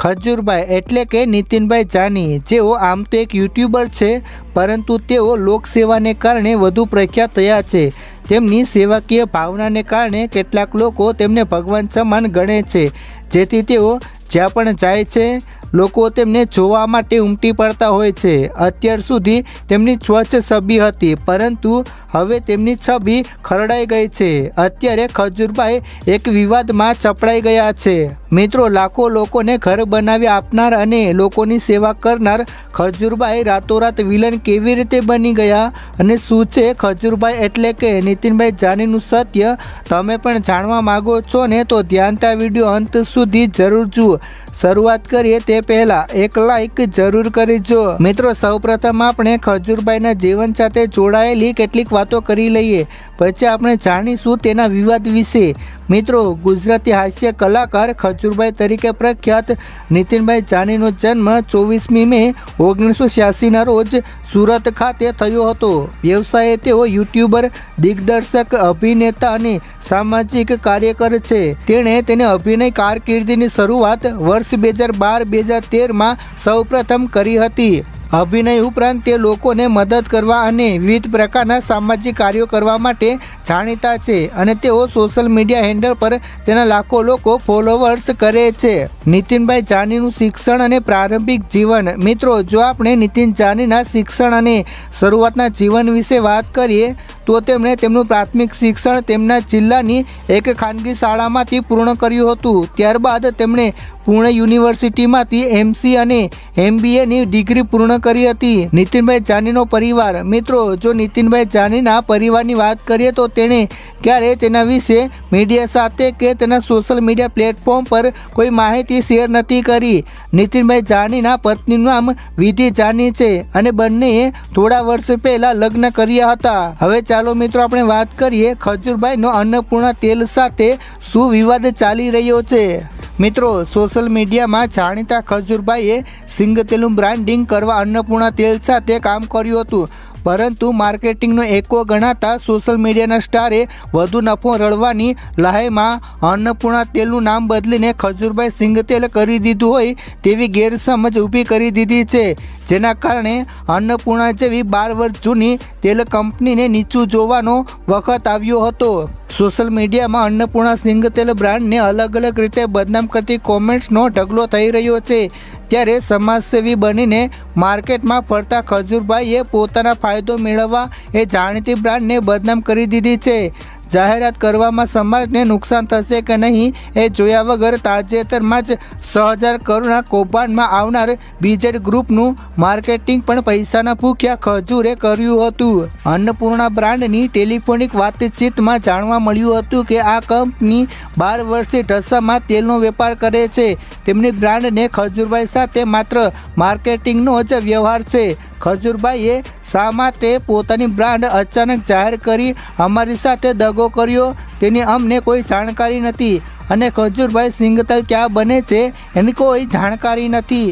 ખજૂરભાઈ એટલે કે નીતિનભાઈ જાની. જેઓ આમ તો એક યુટ્યુબર છે, પરંતુ તેઓ લોકસેવાને કારણે વધુ પ્રખ્યાત થયા છે. તેમની સેવાકીય ભાવનાને કારણે કેટલાક લોકો તેમને ભગવાન સમાન ગણે છે. જેથી તેઓ જ્યાં પણ જાય છે, લોકો તેમને જોવા માટે ઉમટી પડતા હોય છે. અત્યાર સુધી તેમની સ્વચ્છ છબી હતી, પરંતુ હવે તેમની છબી ખરડાઈ ગઈ છે. અત્યારે ખજૂરભાઈ એક વિવાદમાં ચપડાઈ ગયા છે. મિત્રો, લાખો લોકોને ઘર બનાવી આપનાર અને લોકોની સેવા કરનાર ખજૂરભાઈ રાતોરાત વિલન કેવી રીતે બની ગયા અને શું છે ખજૂરભાઈ એટલે કે નીતિનભાઈ જાનીનું સત્ય? તમે પણ જાણવા માગો છો ને તો ધ્યાનતા વીડિયો અંત સુધી જરૂર જુઓ. શરૂઆત કરીએ તે પહેલાં એક લાઈક જરૂર કરીજો. મિત્રો, સૌપ્રથમ આપણે ખજૂરભાઈના જીવન સાથે જોડાયેલી કેટલીક વાતો કરી લઈએ. પછી આપણે જાણીશું તેના વિવાદ વિશે. મિત્રો, ગુજરાતી હાસ્ય કલાકાર ખજૂરભાઈ તરીકે પ્રખ્યાત. નીતિનભાઈ જાનીનો જન્મ ચોવીસમી મે ઓગણીસો છ્યાસીના રોજ સુરત ખાતે થયો હતો. વ્યવસાયે તેઓ યુટ્યુબર, દિગ્દર્શક, અભિનેતા અને સામાજિક કાર્યકર છે. તેણે તેને અભિનય કારકિર્દીની શરૂઆત વર્ષ બે હજાર બાર બે હજાર તેરમાં સૌપ્રથમ કરી હતી. અભિનય ઉપરાંત તે લોકોને મદદ કરવા અને વિવિધ પ્રકારના સામાજિક કાર્યો કરવા માટે જાણીતા છે અને તેઓ સોશિયલ મીડિયા હેન્ડલ પર તેના લાખો લોકો ફોલોવર્સ કરે છે. નીતિનભાઈ જાનીનું શિક્ષણ અને પ્રારંભિક જીવન. મિત્રો, જો આપણે નીતિન જાનીના શિક્ષણ અને શરૂઆતના જીવન વિશે વાત કરીએ, તો તેમણે તેમનું પ્રાથમિક શિક્ષણ તેમના જિલ્લાની એક ખાનગી શાળામાંથી પૂર્ણ કર્યું હતું. ત્યારબાદ તેમણે પુણે યુનિવર્સિટીમાંથી એમસી અને એમબીએની ડિગ્રી પૂર્ણ કરી હતી. નીતિનભાઈ જાનીનો પરિવાર. મિત્રો, જો નીતિનભાઈ જાનીના પરિવારની વાત કરીએ તો તેણે ક્યારે તેના વિશે મીડિયા સાથે કે તેના સોશિયલ મીડિયા પ્લેટફોર્મ પર કોઈ માહિતી શેર નથી કરી. નીતિનભાઈ જાનીના પત્નીનું નામ વિધિ જાની છે અને બંનેએ થોડા વર્ષ પહેલાં લગ્ન કર્યા હતા. હવે ચાલો મિત્રો આપણે વાત કરીએ ખજૂરભાઈનો અન્નપૂર્ણા તેલ સાથે શું વિવાદ ચાલી રહ્યો છે. મિત્રો સોશિયલ મીડિયામાં જાણીતા ખજૂરભાઈએ સિંગ તેલનું બ્રાન્ડિંગ કરવા અન્નપૂર્ણા તેલ સાથે કામ કર્યું હતું. પરંતુ માર્કેટિંગનો એકો ગણાતા સોશિયલ મીડિયાના સ્ટારે વધુ નફો રળવાની લહાઈમાં અન્નપૂર્ણા તેલનું નામ બદલીને ખજૂરભાઈ સિંગતેલ કરી દીધું હોય તેવી ગેરસમજ ઊભી કરી દીધી છે. જેના કારણે અન્નપૂર્ણા જેવી બાર વર્ષ જૂની તેલ કંપનીને નીચું જોવાનો વખત આવ્યો હતો. સોશિયલ મીડિયામાં અન્નપૂર્ણા સિંગતેલ બ્રાન્ડને અલગ અલગ રીતે બદનામ કરતી કોમેન્ટ્સનો ઢગલો થઈ રહ્યો છે. ત્યારે સમાજસેવી બનીને માર્કેટમાં ફરતા ખજૂરભાઈએ પોતાના ફાયદો મેળવવા એ જાણીતી બ્રાન્ડને બદનામ કરી દીધી છે. જાહેરાત કરવામાં સમાજને નુકસાન થશે કે નહીં એ જોયા વગર તાજેતરમાં જ છ હજાર કરોડના કૌભાંડમાં આવનાર બીજેડ ગ્રુપનું માર્કેટિંગ પણ પૈસાના ભૂખ્યા ખજૂરે કર્યું હતું. અન્નપૂર્ણા બ્રાન્ડની ટેલિફોનિક વાતચીતમાં જાણવા મળ્યું હતું કે આ કંપની બાર વર્ષથી ઢસામાં તેલનો વેપાર કરે છે. તેમની બ્રાન્ડને ખજૂરભાઈ સાથે માત્ર માર્કેટિંગનો જ વ્યવહાર છે. ખજૂરભાઈએ શા માટે પોતાની બ્રાન્ડ અચાનક જાહેર કરી? અમારી સાથે દગો કર્યો. તેની અમને કોઈ જાણકારી નથી. અને ખજૂરભાઈ સિંગતલ ક્યાં બને છે એની કોઈ જાણકારી નથી.